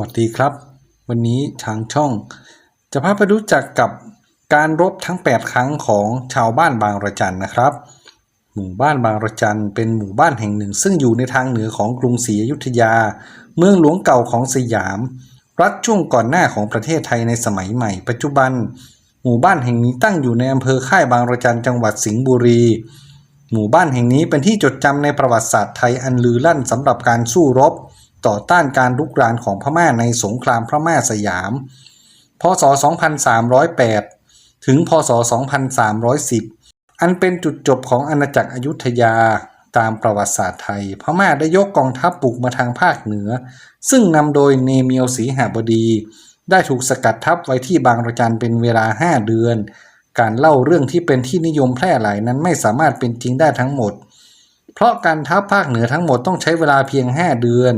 วัสดีครับ วันนี้ทางช่อง จะพาไปรู้จักกับการรบทั้ง 8 ครั้งของชาวบ้านบางระจันนะครับ หมู่บ้านบางระจันเป็นหมู่บ้านแห่งหนึ่ง ซึ่งอยู่ในทางเหนือของกรุงศรีอยุธยา เมืองหลวงเก่าของสยาม รัฐช่วงก่อนหน้าของประเทศไทยในสมัยใหม่ ปัจจุบัน หมู่บ้านแห่งนี้ตั้งอยู่ในอำเภอค่ายบางระจันจังหวัดสิงห์บุรีหมู่บ้านแห่งนี้เป็นที่จดจำในประวัติศาสตร์ไทยอันลือลั่นสำหรับการสู้รบ ต่อต้านการลุกรานของพม่าในสงครามพม่าสยาม พศ 2308 ถึง พศ 2310 อันเป็นจุดจบของอาณาจักรอยุธยาตามประวัติศาสตร์ไทย พม่าได้ยกกองทัพบุกมาทางภาคเหนือ ซึ่งนำโดยเนมียวศรีหบดี ได้ถูกสกัดทัพไว้ที่บางระจันเป็นเวลา 5 เดือน การเล่าเรื่องที่เป็นที่นิยมแพร่หลายนั้นไม่สามารถเป็นจริงได้ทั้งหมด เพราะการทัพภาคเหนือทั้งหมดต้องใช้เวลาเพียง 5 เดือน